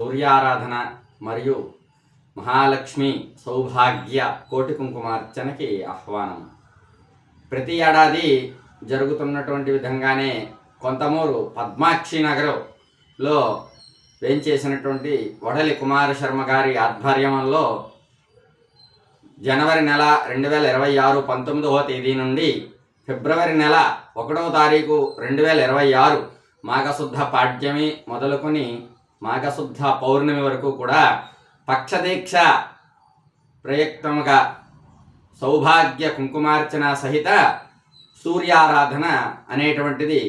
సూర్యారాధన మరియు మహాలక్ష్మి సౌభాగ్య కోటి కుంకుమార్చనకి ఆహ్వానం. ప్రతి ఏడాది జరుగుతున్నటువంటి విధంగానే కొంతమూరు పద్మాక్షి నగరంలో వేంచేసినటువంటి వడలి కుమార శర్మ గారి ఆధ్వర్యంలో జనవరి నెల రెండు వేల ఇరవై ఆరు పంతొమ్మిదవ తేదీ నుండి ఫిబ్రవరి నెల ఒకటవ తారీఖు రెండు వేల ఇరవై ఆరు మాఘశుద్ధ పాడ్యమి మొదలుకొని మాఘశుద్ధ పౌర్ణమి వరకు కూడా పక్షదీక్ష ప్రయుక్తముగా సౌభాగ్య కుంకుమార్చన సహిత సూర్యారాధన అనేటువంటిది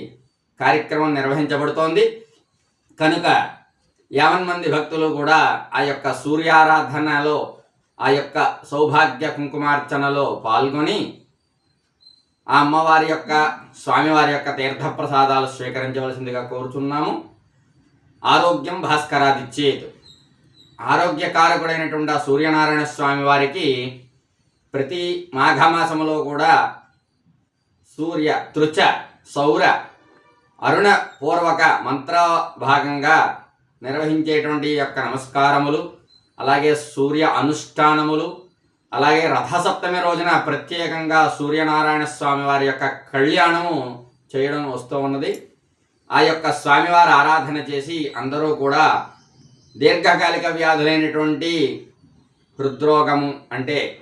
కార్యక్రమం నిర్వహించబడుతోంది. కనుక యావన్ మంది భక్తులు కూడా ఆ యొక్క సూర్యారాధనలో ఆ యొక్క సౌభాగ్య కుంకుమార్చనలో పాల్గొని ఆ అమ్మవారి యొక్క స్వామివారి యొక్క తీర్థప్రసాదాలు స్వీకరించవలసిందిగా కోరుచున్నాము. ఆరోగ్యం భాస్కరాదిచ్చేత్. ఆరోగ్యకారకుడైనటువంటి ఆ సూర్యనారాయణ స్వామి వారికి ప్రతి మాఘమాసములో కూడా సూర్య తృచ సౌర అరుణ పూర్వక మంత్ర భాగంగా నిర్వహించేటువంటి యొక్క నమస్కారములు అలాగే సూర్య అనుష్ఠానములు అలాగే రథసప్తమి రోజున ప్రత్యేకంగా సూర్యనారాయణ స్వామి వారి యొక్క కళ్యాణము చేయడం వస్తూ ఉన్నది. ఆ యొక్క స్వామివారి ఆరాధన చేసి అందరూ కూడా దీర్ఘకాలిక వ్యాధులైనటువంటి హృద్రోగము అంటే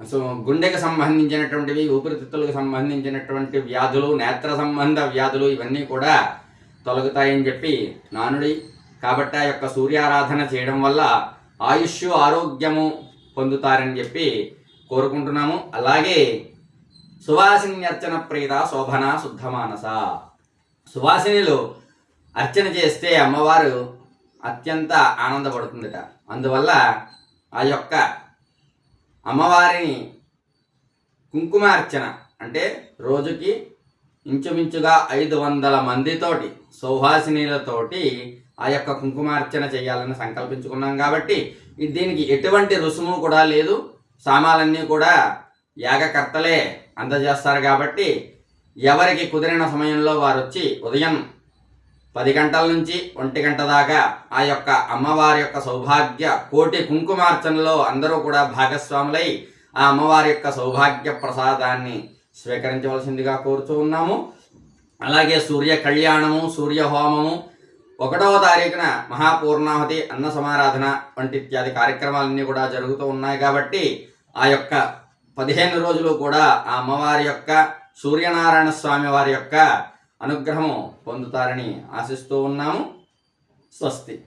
సో గుండెకు సంబంధించినటువంటివి ఊపిరితిత్తులకు సంబంధించినటువంటి వ్యాధులు నేత్ర సంబంధ వ్యాధులు ఇవన్నీ కూడా తొలగుతాయని చెప్పి నానుడి కాబట్టి ఆ యొక్క సూర్యారాధన చేయడం వల్ల ఆయుష్ ఆరోగ్యము పొందుతారని చెప్పి కోరుకుంటున్నాము. అలాగే సువాసిన్యర్చన ప్రీత శోభన శుద్ధమానస. సువాసినిలు అర్చన చేస్తే అమ్మవారు అత్యంత ఆనందపడుతుందట. అందువల్ల ఆ యొక్క అమ్మవారిని కుంకుమార్చన అంటే రోజుకి ఇంచుమించుగా ఐదు వందల మందితోటి సౌహాసినీలతోటి ఆ యొక్క కుంకుమార్చన చేయాలని సంకల్పించుకున్నాం కాబట్టి దీనికి ఎటువంటి రుసుము కూడా లేదు. సామాలన్నీ కూడా యాగకర్తలే అందజేస్తారు కాబట్టి ఎవరికి కుదిరిన సమయంలో వారు వచ్చి ఉదయం పది గంటల నుంచి ఒంటి గంట దాకా ఆ యొక్క అమ్మవారి యొక్క సౌభాగ్య కోటి కుంకుమార్చనలో అందరూ కూడా భాగస్వాములై ఆ అమ్మవారి యొక్క సౌభాగ్య ప్రసాదాన్ని స్వీకరించవలసిందిగా కోరుతూ ఉన్నాము. అలాగే సూర్య కళ్యాణము సూర్య హోమము ఒకటవ తారీఖున మహాపూర్ణాహుతి అన్న సమారాధన వంటి ఇత్యాది కార్యక్రమాలన్నీ కూడా జరుగుతూ ఉన్నాయి కాబట్టి ఆ యొక్క పదిహేను రోజులు కూడా ఆ అమ్మవారి యొక్క సూర్యనారాయణ స్వామి వారి యొక్క అనుగ్రహము పొందుతారని ఆశిస్తూ ఉన్నాము. స్వస్తి.